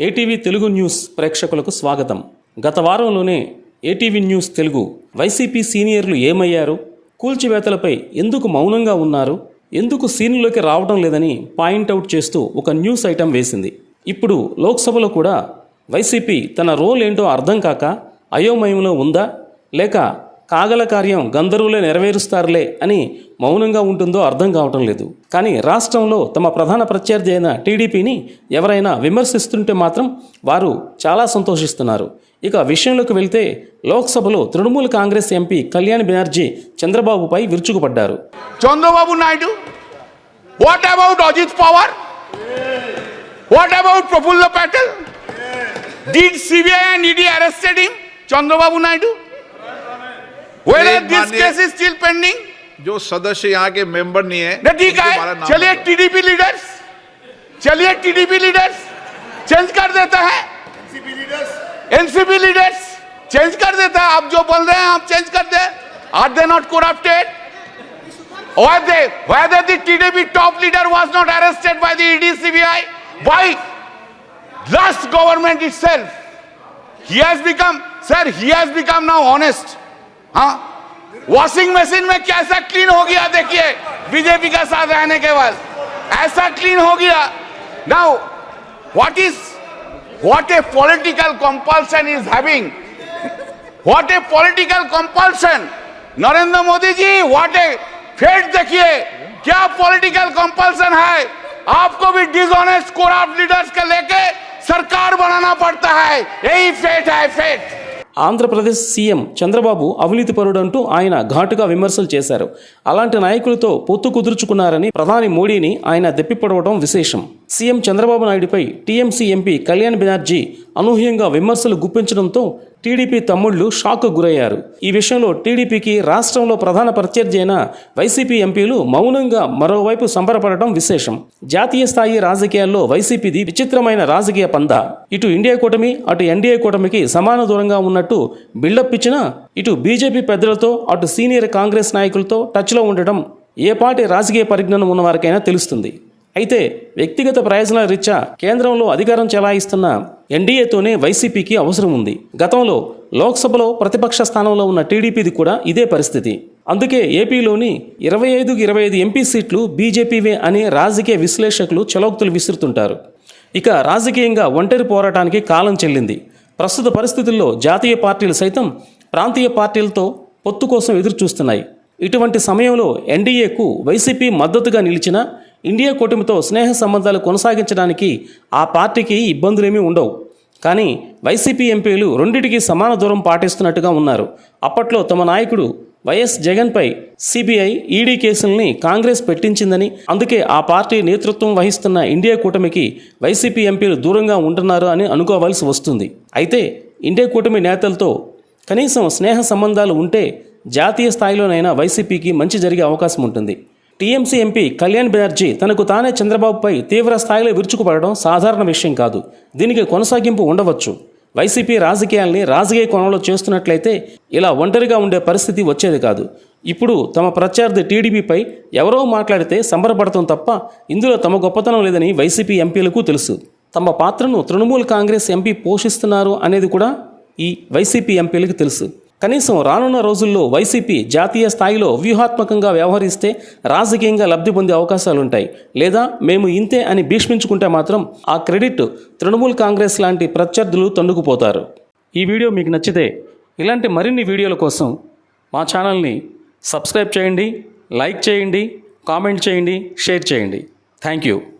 ATV Telugu news ప్రేక్షకులకు స్వాగతం. గత వారంలోనే ఏటీవీ న్యూస్ తెలుగు వైసీపీ సీనియర్లు ఏమయ్యారు? కూల్చివేతలపై ఎందుకు మౌనంగా ఉన్నారు? ఎందుకు సీన్లోకి రావడం లేదని పాయింట్అవుట్ చేస్తూ ఒక న్యూస్ ఐటెం వేసింది. ఇప్పుడు లోక్సభలో కూడా వైసీపీ తన రోల్ ఏంటో అర్థం కాక అయోమయంలో ఉందా? లేక కాగల కార్యం గంధర్వులే నెరవేరుస్తారులే అని మౌనంగా ఉంటుందో అర్థం కావటం లేదు కానీ రాష్ట్రంలో తమ ప్రధాన ప్రత్యర్థి అయిన టీడీపీని ఎవరైనా విమర్శిస్తుంటే మాత్రం వారు చాలా సంతోషిస్తున్నారు ఇక విషయంలోకి వెళ్తే లోక్సభలో తృణమూల్ కాంగ్రెస్ ఎంపీ కళ్యాణ్ బెనర్జీ చంద్రబాబుపై విరుచుకుపడ్డారు Chandrababu Naidu what about Ajit Pawar? What about Prafulla Patel? Did CBI and ED arrested Chandrababu Naidu Naidu? Whether नहीं, this माननीय- case is still pending? जो सदस्य यहाँ के मेंबर नहीं है ठीक है चलिए टीडीपी लीडर्स चलिए टीडीपी लीडर्स चेंज कर देता है NCP leaders NCP leaders change कर देता है आप जो बोल रहे हैं आप चेंज कर दे are they not corrupted Why they, whether the TDP top leader was not arrested by the E ED CBI, why last government itself, he has become, sir, he has become now honest. हाँ? Washing machine में कैसा clean हो गया देखिए BJP का साथ रहने के बाद। ऐसा क्लीन हो गया। Now what is what a political compulsion is having what a political compulsion Narendra Modi ji what a fate देखिए। क्या पॉलिटिकल कंपल्सन है? आपको भी डिसऑनेस्ट कोराप्ट लीडर्स के लेके सरकार बनाना पड़ता है। यही फेट है फेट ఆంధ్రప్రదేశ్ సీఎం చంద్రబాబు అవినీతి పరుడంటూ ఆయన ఘాటుగా విమర్శలు చేశారు. అలాంటి నాయకులతో పొత్తు కుదుర్చుకున్నారని ప్రధాని మోడీని ఆయన దెప్పిపడవడం విశేషం. సీఎం చంద్రబాబు నాయుడిపై టీఎంసీ ఎంపీ కళ్యాణ్ బెనర్జీ అనూహ్యంగా విమర్శలు గుప్పించడంతో టీడీపీ తమ్ముళ్ళు షాక్ గురయ్యారు. ఈ విషయంలో టీడీపీకి రాష్ట్రంలో ప్రధాన ప్రత్యర్థి అయిన వైసీపీ ఎంపీలు మౌనంగా మరోవైపు సంబరపడటం విశేషం. జాతీయ స్థాయి రాజకీయాల్లో వైసీపీది విచిత్రమైన రాజకీయ పందా. ఇటు ఇండియా కూటమి అటు ఎన్డీఏ కూటమికి సమాన దూరంగా ఉన్నట్టు బిల్డప్ ఇచ్చినా ఇటు బీజేపీ పెద్దలతో అటు సీనియర్ కాంగ్రెస్ నాయకులతో టచ్లో ఉండటం ఏ పార్టీ రాజకీయ పరిజ్ఞానం ఉన్నవారికైనా తెలుస్తుంది. అయితే వ్యక్తిగత ప్రయోజనాల రీత్యా కేంద్రంలో అధికారం చెలాయిస్తున్న ఎన్డీఏతోనే వైసీపీకి అవసరం ఉంది. గతంలో లోక్సభలో ప్రతిపక్ష స్థానంలో ఉన్న టీడీపీది కూడా ఇదే పరిస్థితి. అందుకే ఏపీలోని ఇరవై ఐదుకి ఇరవై ఐదు ఎంపీ సీట్లు బీజేపీవే అని రాజకీయ విశ్లేషకులు చలోక్తులు విసురుతుంటారు. ఇక రాజకీయంగా ఒంటరి పోరాటానికి కాలం చెల్లింది. ప్రస్తుత పరిస్థితుల్లో జాతీయ పార్టీలు సైతం ప్రాంతీయ పార్టీలతో పొత్తు కోసం ఎదురు చూస్తున్నాయి ఇటువంటి సమయంలో ఎన్డీఏకు వైసీపీ మద్దతుగా నిలిచిన ఇండియా కూటమితో స్నేహ సంబంధాలు కొనసాగించడానికి ఆ పార్టీకి ఇబ్బందులేమీ ఉండవు. కానీ వైసీపీ ఎంపీలు రెండింటికి సమాన దూరం పాటిస్తున్నట్టుగా ఉన్నారు. అప్పట్లో తమ నాయకుడు వైఎస్ జగన్పై సిబిఐ ఈడీ కేసుల్ని కాంగ్రెస్ పెట్టించిందని అందుకే ఆ పార్టీ నేతృత్వం వహిస్తున్న ఇండియా కూటమికి వైసీపీ ఎంపీలు దూరంగా ఉంటున్నారు అని అనుకోవాల్సి వస్తుంది. అయితే ఇండియా కూటమి నేతలతో కనీసం స్నేహ సంబంధాలు ఉంటే జాతీయ స్థాయిలోనైనా వైసీపీకి మంచి జరిగే అవకాశం ఉంటుంది. టీఎంసీ ఎంపీ కళ్యాణ్ బెనర్జీ తనకు తానే చంద్రబాబుపై తీవ్ర స్థాయిలో విరుచుకుపడడం సాధారణ విషయం కాదు. దీనికి కొనసాగింపు ఉండవచ్చు. వైసీపీ రాజకీయాల్ని రాజకీయ కోణంలో చేస్తున్నట్లయితే ఇలా ఒంటరిగా ఉండే పరిస్థితి వచ్చేది కాదు. ఇప్పుడు తమ ప్రత్యర్థి టీడీపీపై ఎవరో మాట్లాడితే సంబరపడటం తప్ప ఇందులో తమ గొప్పతనం లేదని వైసీపీ ఎంపీలకు తెలుసు. తమ పాత్రను తృణమూల్ కాంగ్రెస్ ఎంపీ పోషిస్తున్నారు అనేది కూడా ఈ వైసీపీ ఎంపీలకు తెలుసు. కనీసం రానున్న రోజుల్లో వైసీపీ జాతీయ స్థాయిలో వ్యూహాత్మకంగా వ్యవహరిస్తే రాజకీయంగా లబ్ధి పొందే అవకాశాలుంటాయి. లేదా మేము ఇంతే అని భీష్మించుకుంటే మాత్రం ఆ క్రెడిట్ తృణమూల్ కాంగ్రెస్ లాంటి ప్రత్యర్థులు తండుకుపోతారు. ఈ వీడియో మీకు నచ్చితే ఇలాంటి మరిన్ని వీడియోల కోసం మా ఛానల్ని సబ్స్క్రైబ్ చేయండి లైక్ చేయండి కామెంట్ చేయండి షేర్ చేయండి. Thank you.